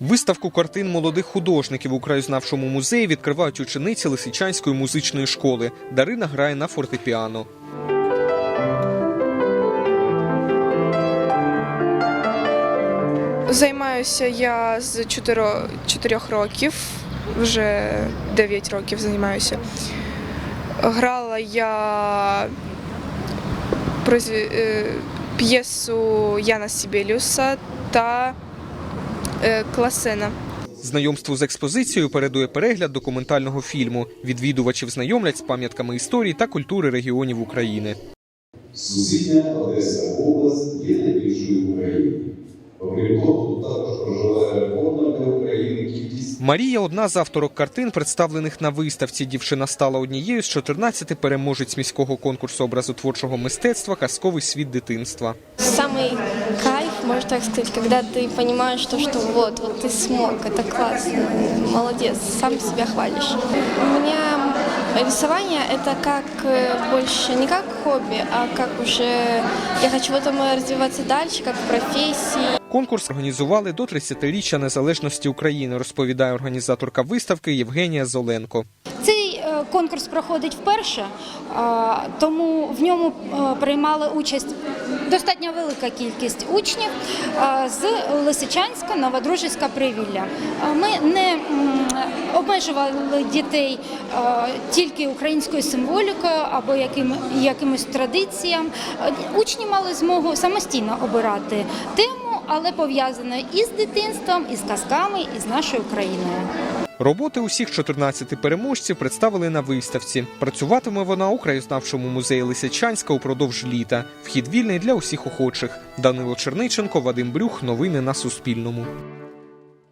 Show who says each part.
Speaker 1: Виставку картин молодих художників у краєзнавчому музеї відкривають учениці Лисичанської музичної школи. Дарина грає на фортепіано.
Speaker 2: Займаюся я з 4, 4 років, вже 9 років займаюся. Грала я е, п'єсу Яна Сібеліуса та е, Класена.
Speaker 1: Знайомству з експозицією передує перегляд документального фільму. Відвідувачів знайомлять з пам'ятками історії та культури регіонів України.
Speaker 3: Сусідня Одеса область є найбільшою в Україні. Окрім того, тут також проживає рекордна для України кількість
Speaker 1: Марія одна з авторок картин, представлених на виставці. Дівчина стала однією з 14 переможець міського конкурсу образотворчого мистецтва Казковий світ дитинства.
Speaker 4: Самый кайф, можно так сказать, когда ты понимаешь то, что вот, вот ты смог, это классно, молодец, сам себя хвалишь. У меня рисование это как э, больше не как хобби, а как уже я хочу в этом развиваться дальше, как в профессии.
Speaker 1: Конкурс організували до 30-річчя незалежності України, розповідає організаторка виставки Євгенія Золенко.
Speaker 5: Цей е, конкурс проходить вперше, тому в ньому е, приймали участь достатньо велика кількість учнів з Лисичанська, Новодружицька Привілля. Ми не обмежували дітей тільки українською символікою або якимось традиціям. Учні мали змогу самостійно обирати тему, але пов'язано і з дитинством, і з казками, і з нашою країною.
Speaker 1: Роботи усіх 14 переможців представили на виставці. Працюватиме вона у краєзнавчому музеї Лисичанська упродовж літа. Вхід вільний для усіх охочих. Данило Черниченко, Вадим Брюх. Новини на Суспільному.